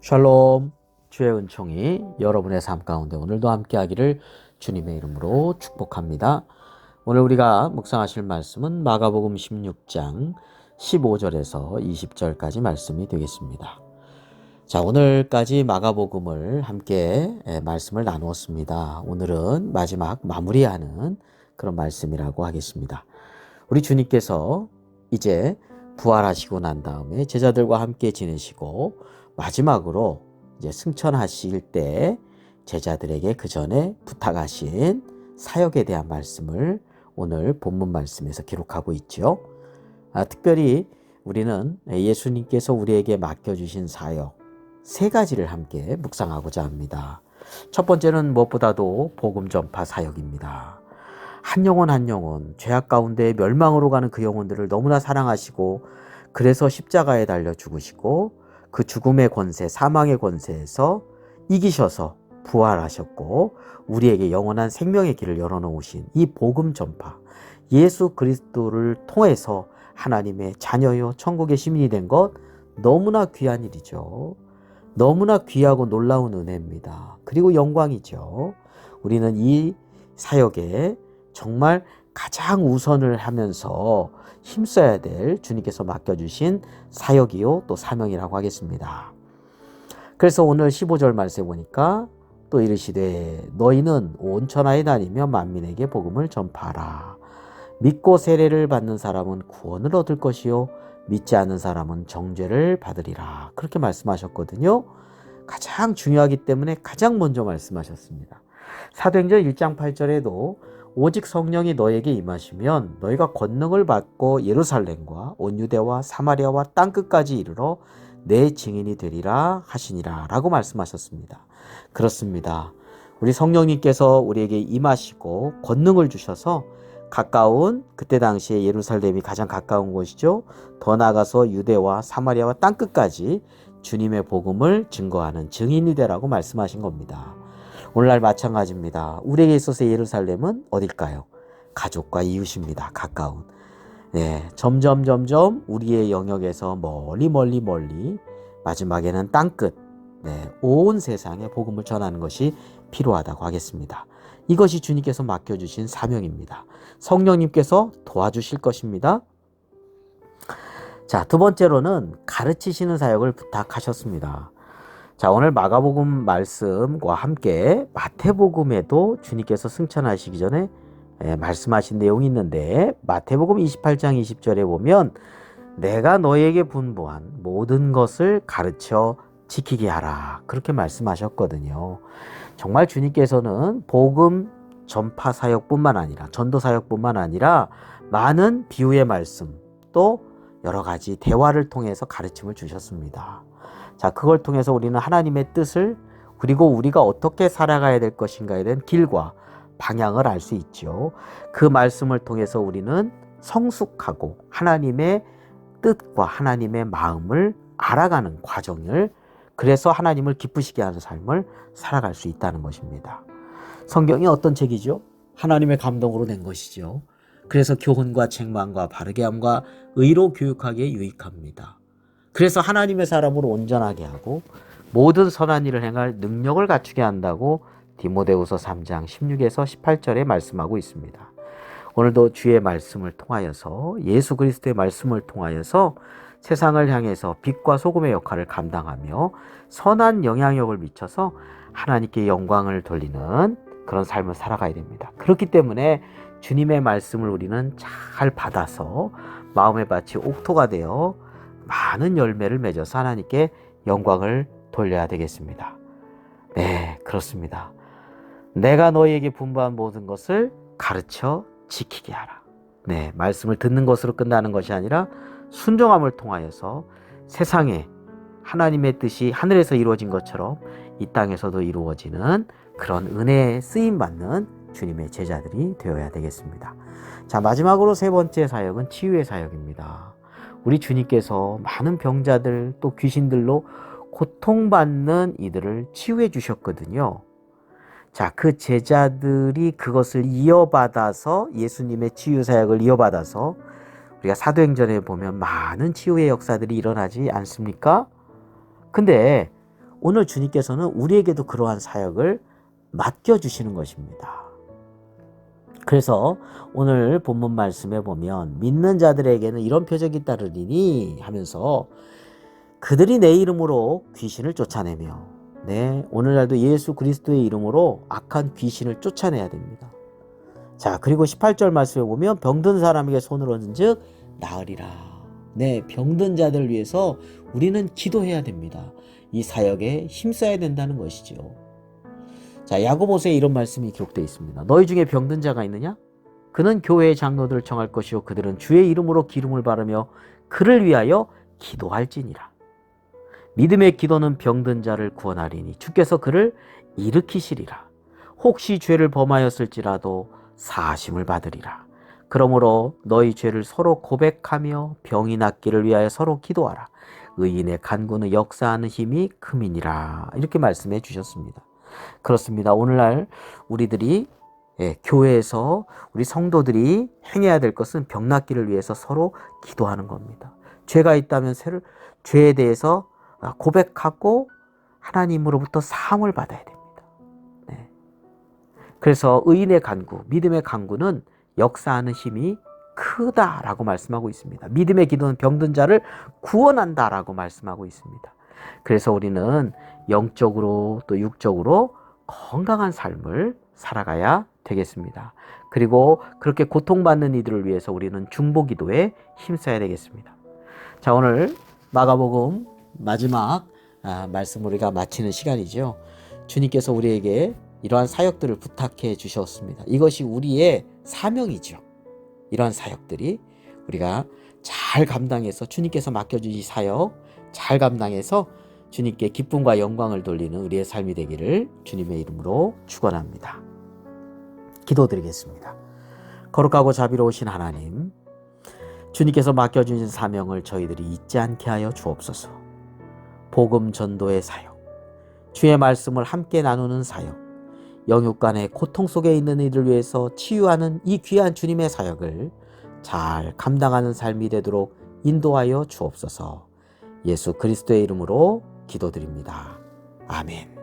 샬롬 주의 은총이 여러분의 삶 가운데 오늘도 함께 하기를 주님의 이름으로 축복합니다. 오늘 우리가 묵상하실 말씀은 마가복음 16장 15절에서 20절까지 말씀이 되겠습니다. 자, 오늘까지 마가복음을 함께 말씀을 나누었습니다. 오늘은 마지막 마무리하는 그런 말씀이라고 하겠습니다. 우리 주님께서 이제 부활하시고 난 다음에 제자들과 함께 지내시고 마지막으로 이제 승천하실 때 제자들에게 그 전에 부탁하신 사역에 대한 말씀을 오늘 본문 말씀에서 기록하고 있죠. 아, 특별히 우리는 예수님께서 우리에게 맡겨주신 사역 세 가지를 함께 묵상하고자 합니다. 첫 번째는 무엇보다도 복음 전파 사역입니다. 한 영혼 한 영혼, 죄악 가운데 멸망으로 가는 그 영혼들을 너무나 사랑하시고 그래서 십자가에 달려 죽으시고 그 죽음의 권세, 사망의 권세에서 이기셔서 부활하셨고 우리에게 영원한 생명의 길을 열어놓으신 이 복음 전파, 예수 그리스도를 통해서 하나님의 자녀요 천국의 시민이 된 것 너무나 귀한 일이죠. 너무나 귀하고 놀라운 은혜입니다. 그리고 영광이죠. 우리는 이 사역에 정말 가장 우선을 하면서 힘써야 될 주님께서 맡겨주신 사역이요 또 사명이라고 하겠습니다. 그래서 오늘 15절 말씀에 보니까 또 이르시되 너희는 온 천하에 다니며 만민에게 복음을 전파하라. 믿고 세례를 받는 사람은 구원을 얻을 것이요 믿지 않는 사람은 정죄를 받으리라. 그렇게 말씀하셨거든요. 가장 중요하기 때문에 가장 먼저 말씀하셨습니다. 사도행전 1장 8절에도 오직 성령이 너에게 임하시면 너희가 권능을 받고 예루살렘과 온 유대와 사마리아와 땅 끝까지 이르러 내 증인이 되리라 하시니라 라고 말씀하셨습니다. 그렇습니다. 우리 성령님께서 우리에게 임하시고 권능을 주셔서 가까운 그때 당시에 예루살렘이 가장 가까운 곳이죠. 더 나아가서 유대와 사마리아와 땅 끝까지 주님의 복음을 증거하는 증인이 되라고 말씀하신 겁니다. 오늘날 마찬가지입니다. 우리에게 있어서 예루살렘은 어딜까요? 가족과 이웃입니다. 가까운. 네, 점점 점점 우리의 영역에서 멀리 멀리 멀리 마지막에는 땅끝, 네, 온 세상에 복음을 전하는 것이 필요하다고 하겠습니다. 이것이 주님께서 맡겨주신 사명입니다. 성령님께서 도와주실 것입니다. 자, 두 번째로는 가르치시는 사역을 부탁하셨습니다. 자, 오늘 마가복음 말씀과 함께 마태복음에도 주님께서 승천하시기 전에 예, 말씀하신 내용이 있는데 마태복음 28장 20절에 보면 내가 너에게 분부한 모든 것을 가르쳐 지키게 하라. 그렇게 말씀하셨거든요. 정말 주님께서는 복음 전파 사역뿐만 아니라 전도 사역뿐만 아니라 많은 비유의 말씀 또 여러 가지 대화를 통해서 가르침을 주셨습니다. 자, 그걸 통해서 우리는 하나님의 뜻을 그리고 우리가 어떻게 살아가야 될 것인가에 대한 길과 방향을 알 수 있죠. 그 말씀을 통해서 우리는 성숙하고 하나님의 뜻과 하나님의 마음을 알아가는 과정을 그래서 하나님을 기쁘시게 하는 삶을 살아갈 수 있다는 것입니다. 성경이 어떤 책이죠? 하나님의 감동으로 낸 것이죠. 그래서 교훈과 책망과 바르게 함과 의로 교육하기에 유익합니다. 그래서 하나님의 사람으로 온전하게 하고 모든 선한 일을 행할 능력을 갖추게 한다고 디모데후서 3장 16에서 18절에 말씀하고 있습니다. 오늘도 주의 말씀을 통하여서 예수 그리스도의 말씀을 통하여서 세상을 향해서 빛과 소금의 역할을 감당하며 선한 영향력을 미쳐서 하나님께 영광을 돌리는 그런 삶을 살아가야 됩니다. 그렇기 때문에 주님의 말씀을 우리는 잘 받아서 마음의 밭이 옥토가 되어 많은 열매를 맺어서 하나님께 영광을 돌려야 되겠습니다. 네, 그렇습니다. 내가 너희에게 분부한 모든 것을 가르쳐 지키게 하라. 네, 말씀을 듣는 것으로 끝나는 것이 아니라 순종함을 통하여서 세상에 하나님의 뜻이 하늘에서 이루어진 것처럼 이 땅에서도 이루어지는 그런 은혜에 쓰임 받는 주님의 제자들이 되어야 되겠습니다. 자, 마지막으로 세 번째 사역은 치유의 사역입니다. 우리 주님께서 많은 병자들 또 귀신들로 고통받는 이들을 치유해 주셨거든요. 자, 그 제자들이 그것을 이어받아서 예수님의 치유 사역을 이어받아서 우리가 사도행전에 보면 많은 치유의 역사들이 일어나지 않습니까? 근데 오늘 주님께서는 우리에게도 그러한 사역을 맡겨주시는 것입니다. 그래서 오늘 본문 말씀에 보면 믿는 자들에게는 이런 표적이 따르리니 하면서 그들이 내 이름으로 귀신을 쫓아내며 네, 오늘날도 예수 그리스도의 이름으로 악한 귀신을 쫓아내야 됩니다. 자, 그리고 18절 말씀에 보면 병든 사람에게 손을 얹은즉 나으리라. 네, 병든 자들을 위해서 우리는 기도해야 됩니다. 이 사역에 힘써야 된다는 것이죠. 자, 야고보서에 이런 말씀이 기록되어 있습니다. 너희 중에 병든 자가 있느냐? 그는 교회의 장로들을 청할 것이요 그들은 주의 이름으로 기름을 바르며 그를 위하여 기도할지니라. 믿음의 기도는 병든 자를 구원하리니 주께서 그를 일으키시리라. 혹시 죄를 범하였을지라도 사심을 받으리라. 그러므로 너희 죄를 서로 고백하며 병이 낫기를 위하여 서로 기도하라. 의인의 간구는 역사하는 힘이 금이니라. 이렇게 말씀해 주셨습니다. 그렇습니다. 오늘날 우리들이 예, 교회에서 우리 성도들이 행해야 될 것은 병 낫기를 위해서 서로 기도하는 겁니다. 죄가 있다면 죄를, 죄에 대해서 고백하고 하나님으로부터 사함을 받아야 됩니다. 네. 그래서 의인의 간구, 믿음의 간구는 역사하는 힘이 크다라고 말씀하고 있습니다. 믿음의 기도는 병든 자를 구원한다라고 말씀하고 있습니다. 그래서 우리는 영적으로 또 육적으로 건강한 삶을 살아가야 되겠습니다. 그리고 그렇게 고통받는 이들을 위해서 우리는 중보 기도에 힘써야 되겠습니다. 자, 오늘 마가복음 마지막 아, 말씀 우리가 마치는 시간이죠. 주님께서 우리에게 이러한 사역들을 부탁해 주셨습니다. 이것이 우리의 사명이죠. 이러한 사역들이 우리가 잘 감당해서 주님께서 맡겨주신 사역 잘 감당해서 주님께 기쁨과 영광을 돌리는 우리의 삶이 되기를 주님의 이름으로 축원합니다. 기도드리겠습니다. 거룩하고 자비로우신 하나님, 주님께서 맡겨주신 사명을 저희들이 잊지 않게 하여 주옵소서. 복음 전도의 사역, 주의 말씀을 함께 나누는 사역, 영육 간의 고통 속에 있는 이들을 위해서 치유하는 이 귀한 주님의 사역을 잘 감당하는 삶이 되도록 인도하여 주옵소서. 예수 그리스도의 이름으로 기도드립니다. 아멘.